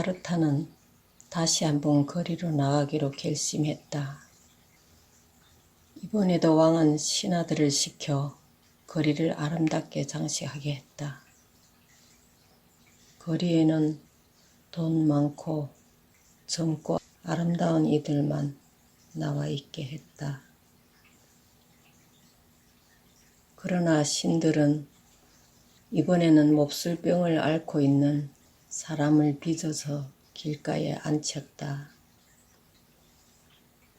시다르타는 다시 한번 거리로 나가기로 결심했다. 이번에도 왕은 신하들을 시켜 거리를 아름답게 장식하게 했다. 거리에는 돈 많고 젊고 아름다운 이들만 나와 있게 했다. 그러나 신들은 이번에는 몹쓸 병을 앓고 있는 사람을 빚어서 길가에 앉혔다.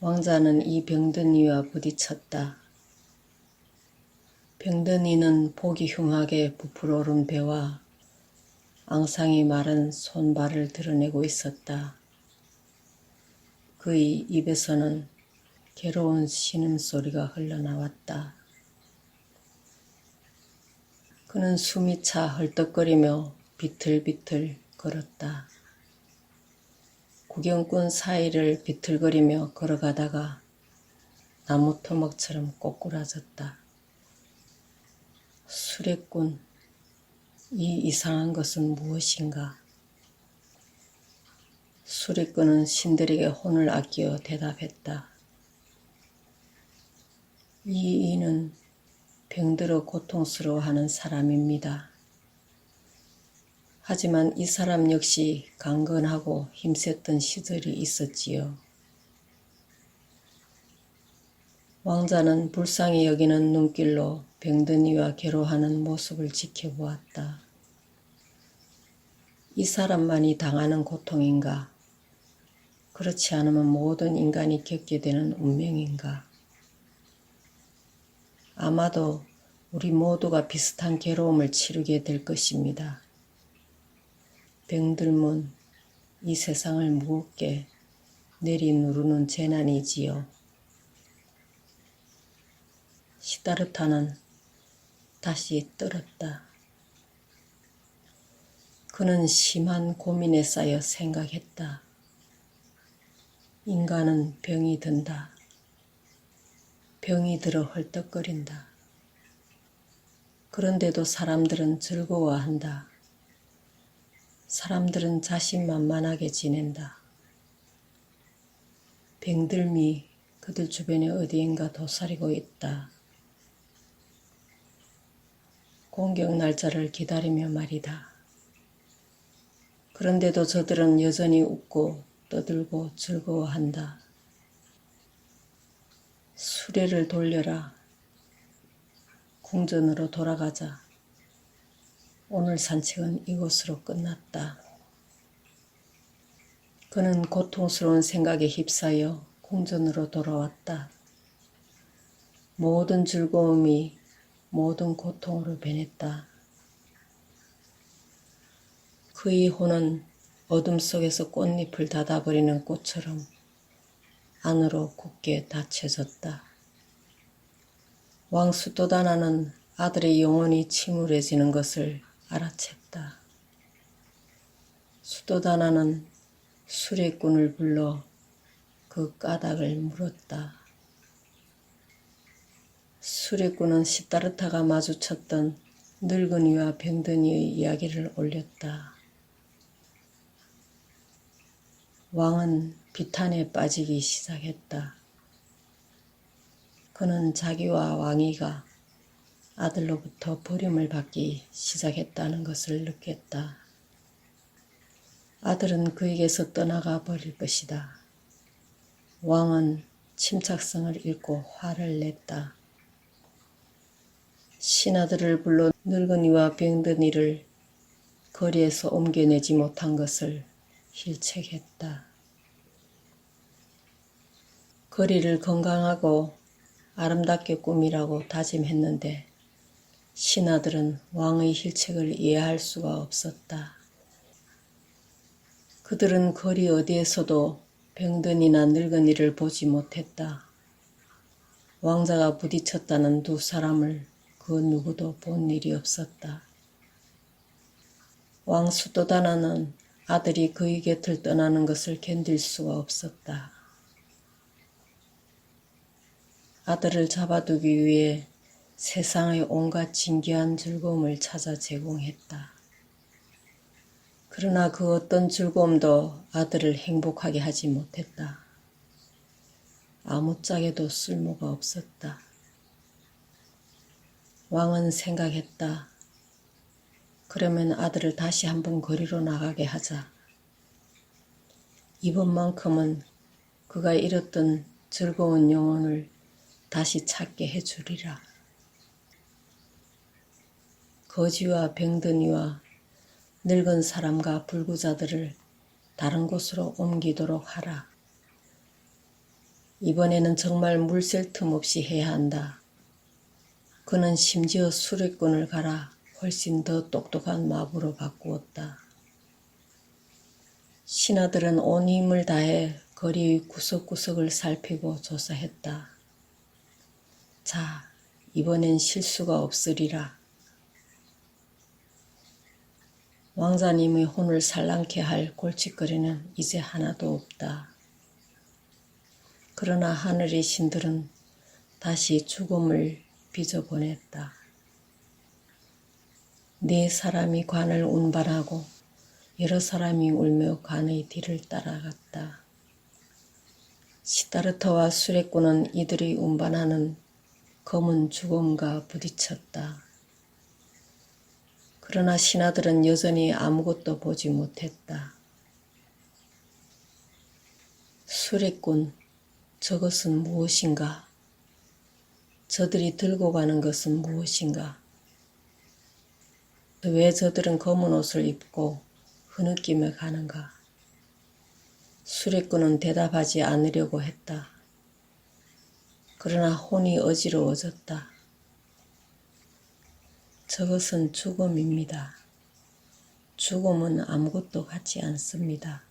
왕자는 이 병든 이와 부딪혔다. 병든 이는 보기 흉하게 부풀어 오른 배와 앙상이 마른 손발을 드러내고 있었다. 그의 입에서는 괴로운 신음소리가 흘러나왔다. 그는 숨이 차 헐떡거리며 비틀비틀 걸었다. 구경꾼 사이를 비틀거리며 걸어가다가 나무 토막처럼 꼬꾸라졌다. 수레꾼, 이 이상한 것은 무엇인가? 수레꾼은 신들에게 혼을 아끼어 대답했다. 이 이는 병들어 고통스러워하는 사람입니다. 하지만 이 사람 역시 강건하고 힘셌던 시절이 있었지요. 왕자는 불쌍히 여기는 눈길로 병든 이와 괴로워하는 모습을 지켜보았다. 이 사람만이 당하는 고통인가? 그렇지 않으면 모든 인간이 겪게 되는 운명인가? 아마도 우리 모두가 비슷한 괴로움을 치르게 될 것입니다. 병들면 이 세상을 무겁게 내리누르는 재난이지요. 시다르타는 다시 떨었다. 그는 심한 고민에 쌓여 생각했다. 인간은 병이 든다. 병이 들어 헐떡거린다. 그런데도 사람들은 즐거워한다. 사람들은 자신만만하게 지낸다. 병들미 그들 주변에 어디인가 도사리고 있다. 공격 날짜를 기다리며 말이다. 그런데도 저들은 여전히 웃고 떠들고 즐거워한다. 수레를 돌려라. 궁전으로 돌아가자. 오늘 산책은 이곳으로 끝났다. 그는 고통스러운 생각에 휩싸여 궁전으로 돌아왔다. 모든 즐거움이 모든 고통으로 변했다. 그의 혼은 어둠 속에서 꽃잎을 닫아버리는 꽃처럼 안으로 굳게 닫혀졌다. 왕수 도다나는 아들의 영혼이 침울해지는 것을 알아챘다. 수도다나는 수레꾼을 불러 그 까닭을 물었다. 수레꾼은 시타르타가 마주쳤던 늙은이와 병든이의 이야기를 올렸다. 왕은 비탄에 빠지기 시작했다. 그는 자기와 왕이가 아들로부터 버림을 받기 시작했다는 것을 느꼈다. 아들은 그에게서 떠나가 버릴 것이다. 왕은 침착성을 잃고 화를 냈다. 신하들을 불러 늙은이와 병든이를 거리에서 옮겨내지 못한 것을 힐책했다. 거리를 건강하고 아름답게 꾸미라고 다짐했는데 신하들은 왕의 힐책을 이해할 수가 없었다. 그들은 거리 어디에서도 병든이나 늙은이를 보지 못했다. 왕자가 부딪혔다는 두 사람을 그 누구도 본 일이 없었다. 왕 수도다나는 아들이 그의 곁을 떠나는 것을 견딜 수가 없었다. 아들을 잡아두기 위해 세상의 온갖 진귀한 즐거움을 찾아 제공했다. 그러나 그 어떤 즐거움도 아들을 행복하게 하지 못했다. 아무짝에도 쓸모가 없었다. 왕은 생각했다. 그러면 아들을 다시 한번 거리로 나가게 하자. 이번만큼은 그가 잃었던 즐거운 영혼을 다시 찾게 해주리라. 거지와 병든이와 늙은 사람과 불구자들을 다른 곳으로 옮기도록 하라. 이번에는 정말 물샐 틈 없이 해야 한다. 그는 심지어 수레꾼을 갈아 훨씬 더 똑똑한 마부로 바꾸었다. 신하들은 온 힘을 다해 거리 구석구석을 살피고 조사했다. 자, 이번엔 실수가 없으리라. 왕자님의 혼을 살랑케 할 골칫거리는 이제 하나도 없다. 그러나 하늘의 신들은 다시 죽음을 빚어보냈다. 네 사람이 관을 운반하고 여러 사람이 울며 관의 뒤를 따라갔다. 시타르타와 수레꾼은 이들이 운반하는 검은 죽음과 부딪혔다. 그러나 신하들은 여전히 아무것도 보지 못했다. 수레꾼, 저것은 무엇인가? 저들이 들고 가는 것은 무엇인가? 왜 저들은 검은 옷을 입고 흐느끼며 가는가? 수레꾼은 대답하지 않으려고 했다. 그러나 혼이 어지러워졌다. 저것은 죽음입니다. 죽음은 아무것도 같지 않습니다.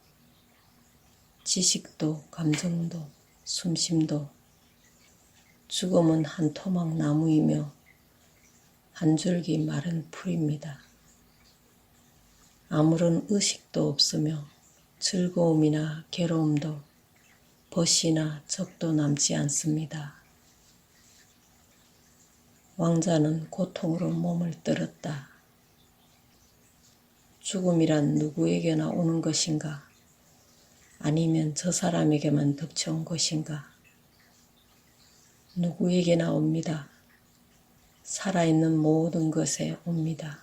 지식도, 감정도, 숨심도, 죽음은 한 토막 나무이며 한 줄기 마른 풀입니다. 아무런 의식도 없으며 즐거움이나 괴로움도 벗이나 적도 남지 않습니다. 왕자는 고통으로 몸을 떨었다. 죽음이란 누구에게나 오는 것인가? 아니면 저 사람에게만 덮쳐온 것인가? 누구에게나 옵니다. 살아있는 모든 것에 옵니다.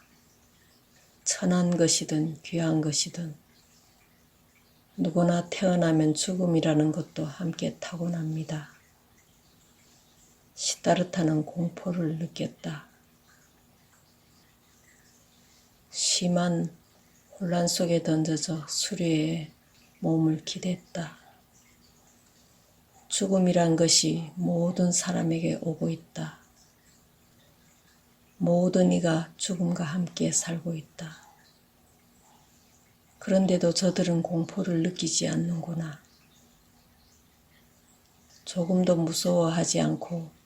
천한 것이든 귀한 것이든 누구나 태어나면 죽음이라는 것도 함께 타고납니다. 시타르타는 공포를 느꼈다. 심한 혼란 속에 던져져 수레에 몸을 기댔다. 죽음이란 것이 모든 사람에게 오고 있다. 모든 이가 죽음과 함께 살고 있다. 그런데도 저들은 공포를 느끼지 않는구나. 조금도 무서워하지 않고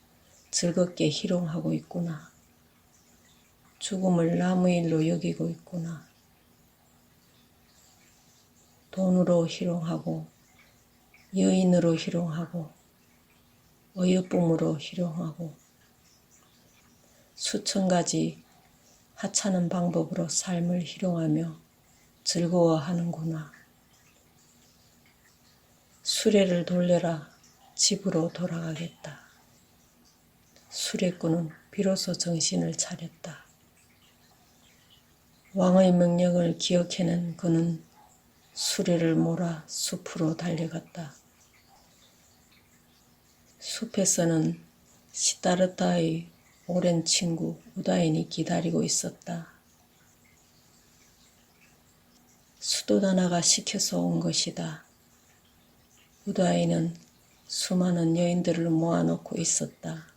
즐겁게 희롱하고 있구나. 죽음을 남의 일로 여기고 있구나. 돈으로 희롱하고 여인으로 희롱하고 어여쁨으로 희롱하고 수천 가지 하찮은 방법으로 삶을 희롱하며 즐거워하는구나. 수레를 돌려라 집으로 돌아가겠다. 수레꾼은 비로소 정신을 차렸다. 왕의 명령을 기억해낸 그는 수레를 몰아 숲으로 달려갔다. 숲에서는 시타르타의 오랜 친구 우다인이 기다리고 있었다. 수도다나가 시켜서 온 것이다. 우다인은 수많은 여인들을 모아놓고 있었다.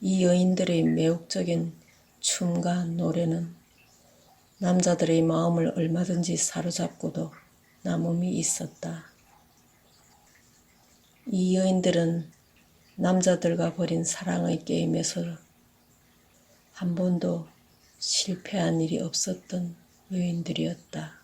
이 여인들의 매혹적인 춤과 노래는 남자들의 마음을 얼마든지 사로잡고도 남음이 있었다. 이 여인들은 남자들과 벌인 사랑의 게임에서 한 번도 실패한 일이 없었던 여인들이었다.